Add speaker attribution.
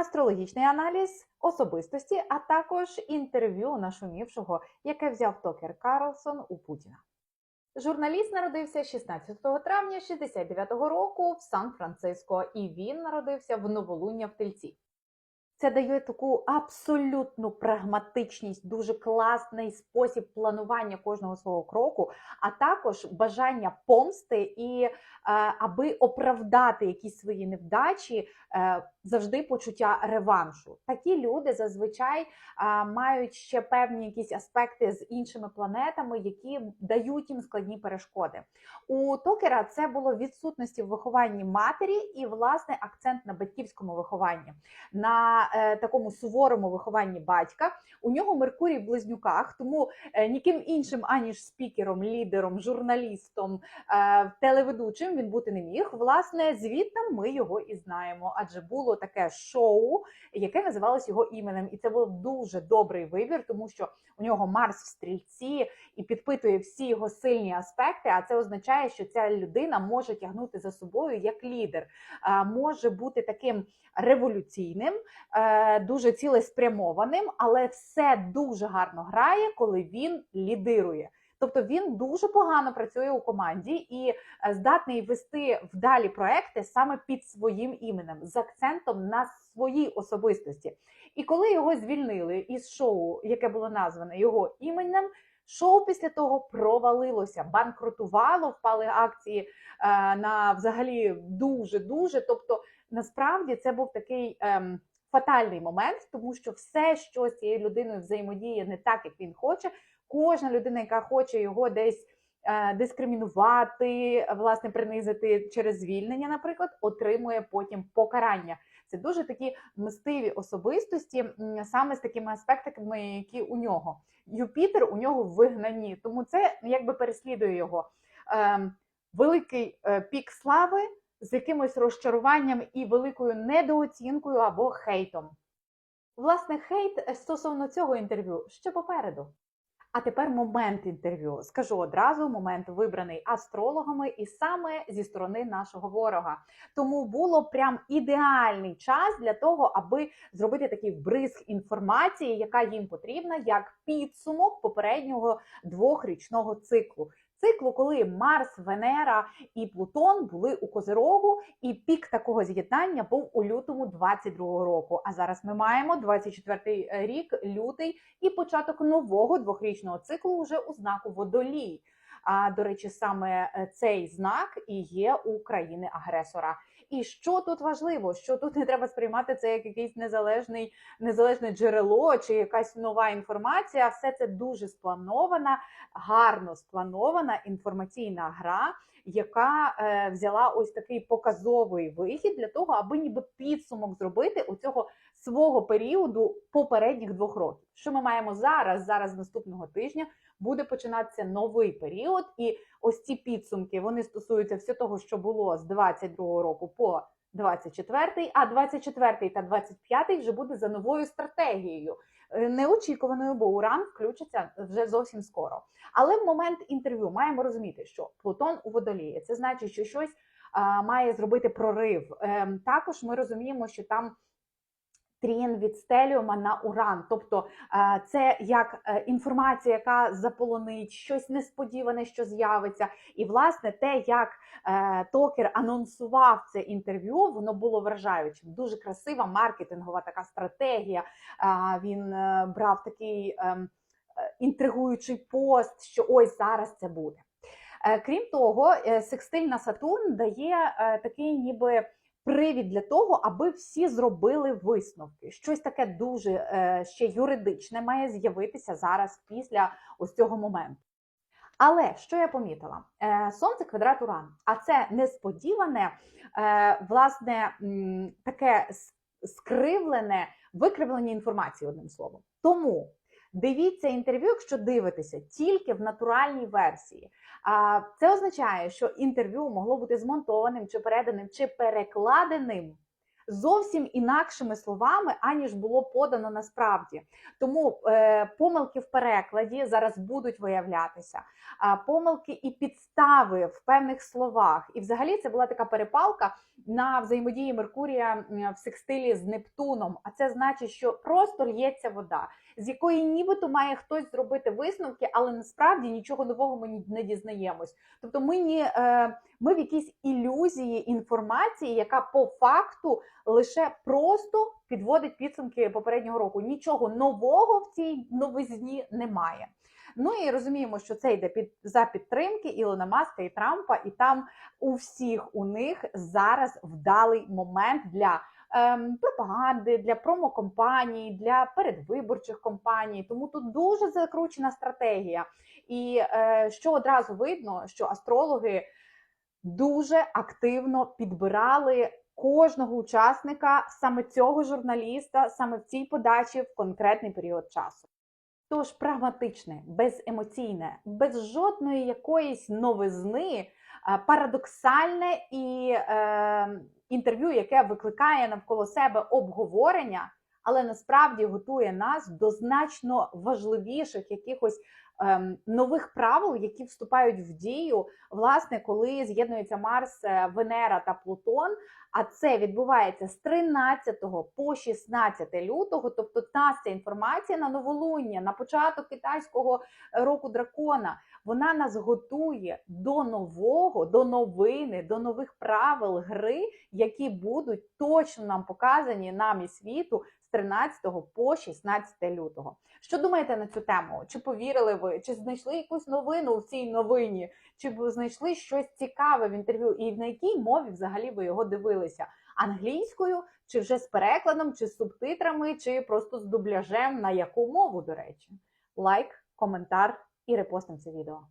Speaker 1: астрологічний аналіз особистості, а також інтерв'ю нашумівшого, яке взяв Токер Карлсон у Путіна. Журналіст народився 16 травня 69-го року в Сан-Франциско, і він народився в Новолуння в Тельці. Це дає таку абсолютну прагматичність, дуже класний спосіб планування кожного свого кроку, а також бажання помсти і аби оправдати якісь свої невдачі, е, завжди почуття реваншу. Такі люди зазвичай е, мають ще певні якісь аспекти з іншими планетами, які дають їм складні перешкоди. У Токера це було відсутності в вихованні матері і власне акцент на батьківському вихованні. На е, такому суворому вихованні батька. У нього Меркурій в близнюках, тому е, ніким іншим, аніж спікером, лідером, журналістом, е, він бути не міг. Власне, звідти ми його і знаємо, адже було таке шоу, яке називалось його іменем, і це був дуже добрий вибір, тому що у нього Марс в стрільці і підпитує всі його сильні аспекти. А це означає, що ця людина може тягнути за собою як лідер, може бути таким революційним, е, дуже цілеспрямованим, але все дуже гарно грає, коли він лідирує. Тобто він дуже погано працює у команді і е, здатний вести вдалі проекти саме під своїм іменем з акцентом на своїй особистості. І коли його звільнили із шоу, яке було назване його іменем, шоу після того провалилося, банкрутувало, впали акції е, на взагалі дуже дуже. Тобто, насправді це був такий. Ем, Фатальний момент, тому що все, що з цією людиною взаємодіє не так, як він хоче. Кожна людина, яка хоче його десь е, дискримінувати, власне, принизити через звільнення, наприклад, отримує потім покарання. Це дуже такі мстиві особистості, саме з такими аспектами, які у нього. Юпітер у нього в вигнанні, тому це якби переслідує його. Е, великий е, пік слави з якимось розчаруванням і великою недооцінкою або хейтом. Власне, хейт стосовно цього інтерв'ю ще попереду. А тепер момент інтерв'ю. Скажу одразу, момент вибраний астрологами і саме зі сторони нашого ворога. Тому було прям ідеальний час для того, аби зробити такий бризг інформації, яка їм потрібна, як підсумок попереднього двохрічного циклу. Циклу, коли Марс, Венера і Плутон були у Козирогу, і пік такого з'єднання був у лютому 22-го року. А зараз ми маємо 24-й рік, лютий і початок нового двохрічного циклу вже у знаку Водолій. А до речі, саме е, цей знак і є у країни-агресора. І що тут важливо? Що тут не треба сприймати це як якийсь незалежний незалежне джерело чи якась нова інформація. Все це дуже спланована, гарно спланована інформаційна гра, яка е, взяла ось такий показовий вихід для того, аби ніби підсумок зробити у цього свого періоду попередніх двох років. Що ми маємо зараз? Зараз наступного тижня буде починатися новий період, і ось ці підсумки вони стосуються все того, що було з 22 року по 24, а 24 та 25 вже буде за новою стратегією. Е, Неочікуваною, бо Уран включиться вже зовсім скоро. Але в момент інтерв'ю маємо розуміти, що Плутон у водолії це значить, що щось а, має зробити прорив. Ем, також ми розуміємо, що там трін від стеліума на уран, тобто е, це як е, інформація, яка заполонить щось несподіване, що з'явиться. І власне те, як е, токер анонсував це інтерв'ю, воно було вражаючим. Дуже красива маркетингова така стратегія. Він брав такий ем, інтригуючий пост, що ось зараз це буде. Крім того, секстильна Сатурн дає такий ніби привід для того, аби всі зробили висновки. Щось таке дуже е, ще юридичне має з'явитися зараз після ось цього моменту. Але що я помітила? Е, Сонце квадрат Уран, а це несподіване, е, власне, таке скривлене викривлення інформації, одним словом. Тому Дивіться інтерв'ю, якщо дивитеся тільки в натуральній версії. А це означає, що інтерв'ю могло бути змонтованим чи переданим, чи перекладеним зовсім інакшими словами, аніж було подано насправді. Тому е, помилки в перекладі зараз будуть виявлятися, а помилки і підстави в певних словах. І взагалі це була така перепалка на взаємодії Меркурія в секстилі з Нептуном. А це значить, що просто лється вода, з якої нібито має хтось зробити висновки, але насправді нічого нового ми не дізнаємось. Тобто, ми ні, е, ми в якійсь ілюзії інформації, яка по факту лише просто підводить підсумки попереднього року. Нічого нового в цій новизні немає. Ну і розуміємо, що це йде під за підтримки Ілона Маска і Трампа, і там у всіх у них зараз вдалий момент для пропаганди, для промокомпаній, для передвиборчих компаній. Тому тут дуже закручена стратегія. І е, що одразу видно, що астрологи дуже активно підбирали кожного учасника саме цього журналіста, саме в цій подачі в конкретний період часу. Тож прагматичне, беземоційне, без жодної якоїсь новизни, парадоксальне і е, інтерв'ю, яке викликає навколо себе обговорення, але насправді готує нас до значно важливіших якихось ем, нових правил, які вступають в дію, власне, коли з'єднується Марс, е, Венера та Плутон. А це відбувається з 13 по 16 лютого. Тобто, та ця інформація на новолуння, на початок китайського року дракона. Вона нас готує до нового, до новини, до нових правил гри, які будуть точно нам показані нам і світу з 13 по 16 лютого. Що думаєте на цю тему? Чи повірили ви? Чи знайшли якусь новину в цій новині? Чи знайшли щось цікаве в інтерв'ю? І на якій мові взагалі ви його дивилися? Англійською, чи вже з перекладом, чи з субтитрами, чи просто з дубляжем? На яку мову, до речі? Лайк, коментар і репостим це відео.